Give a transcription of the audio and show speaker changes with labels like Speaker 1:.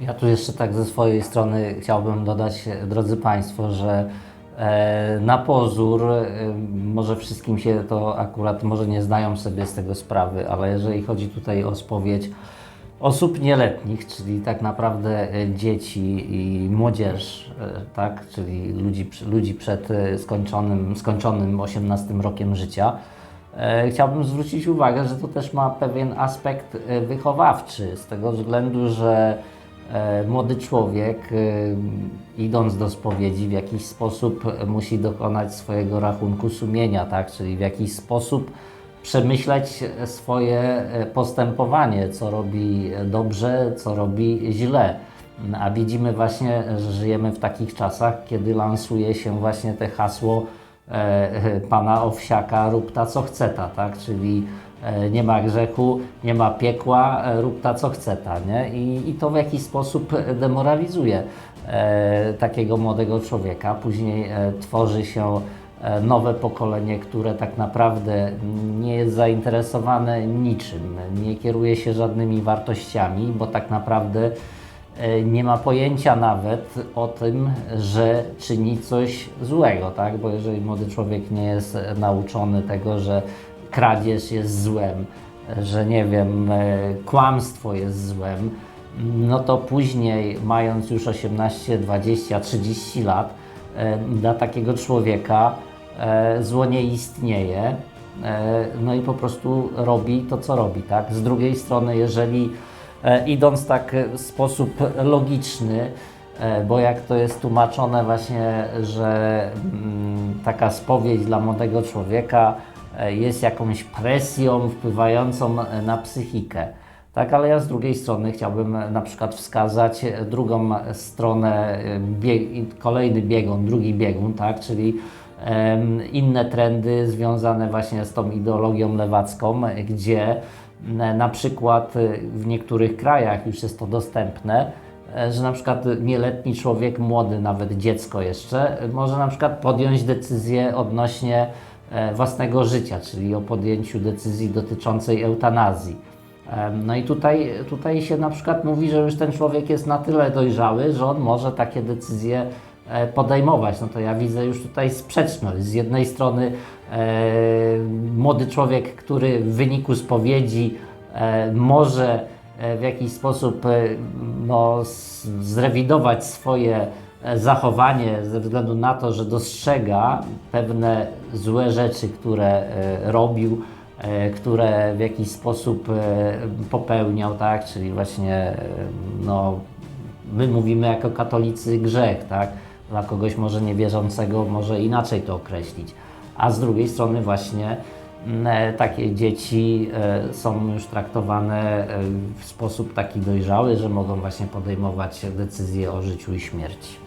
Speaker 1: Ja tu jeszcze tak ze swojej strony chciałbym dodać, e, drodzy Państwo, że e, na pozór, e, może wszystkim się to akurat, może nie zdają sobie z tego sprawy, ale jeżeli chodzi tutaj o spowiedź osób nieletnich, czyli tak naprawdę dzieci i młodzież, tak, czyli ludzi, ludzi przed skończonym, skończonym 18 rokiem życia, Chciałbym zwrócić uwagę, że to też ma pewien aspekt wychowawczy, z tego względu, że młody człowiek, e, idąc do spowiedzi, w jakiś sposób e, musi dokonać swojego rachunku sumienia, tak? czyli w jakiś sposób przemyśleć swoje e, postępowanie, co robi dobrze, co robi źle. A widzimy właśnie, że żyjemy w takich czasach, kiedy lansuje się właśnie te hasło e, e, pana Owsiaka rób ta co chce ta, tak? Czyli e, nie ma grzechu, nie ma piekła, e, rób ta co chce ta, nie? I, I to w jakiś sposób demoralizuje e, takiego młodego człowieka. Później e, tworzy się e, nowe pokolenie, które tak naprawdę nie jest zainteresowane niczym, nie kieruje się żadnymi wartościami, bo tak naprawdę e, nie ma pojęcia nawet o tym, że czyni coś złego, tak? Bo jeżeli młody człowiek nie jest e, nauczony tego, że kradzież jest złem, e, że nie wiem, e, kłamstwo jest złem, no to później, mając już 18, 20, 30 lat, e, dla takiego człowieka e, zło nie istnieje, e, no i po prostu robi to, co robi, tak? Z drugiej strony, jeżeli e, idąc tak e, w sposób logiczny, e, bo jak to jest tłumaczone właśnie, że mm, taka spowiedź dla młodego człowieka e, jest jakąś presją wpływającą e, na psychikę. Tak, ale ja z drugiej strony chciałbym e, na przykład wskazać e, drugą stronę, e, bieg, kolejny biegun, drugi biegun, tak, czyli inne trendy związane właśnie z tą ideologią lewacką, gdzie na przykład e, w niektórych krajach już jest to dostępne, e, że na przykład nieletni człowiek, młody, nawet dziecko jeszcze, może na przykład podjąć decyzję odnośnie e, własnego życia, czyli o podjęciu decyzji dotyczącej eutanazji. No i tutaj, tutaj się na przykład mówi, że już ten człowiek jest na tyle dojrzały, że on może takie decyzje podejmować. No to ja widzę już tutaj sprzeczność. Z jednej strony e, młody człowiek, który w wyniku spowiedzi e, może e, w jakiś sposób e, no, zrewidować swoje e, zachowanie ze względu na to, że dostrzega pewne złe rzeczy, które e, robił, e, które w jakiś sposób e, popełniał, tak? Czyli właśnie e, no, my mówimy jako katolicy grzech, tak? Dla kogoś może niewierzącego może inaczej to określić. A z drugiej strony właśnie m, e, takie dzieci e, są już traktowane e, w sposób taki dojrzały, że mogą właśnie podejmować decyzje o życiu i śmierci.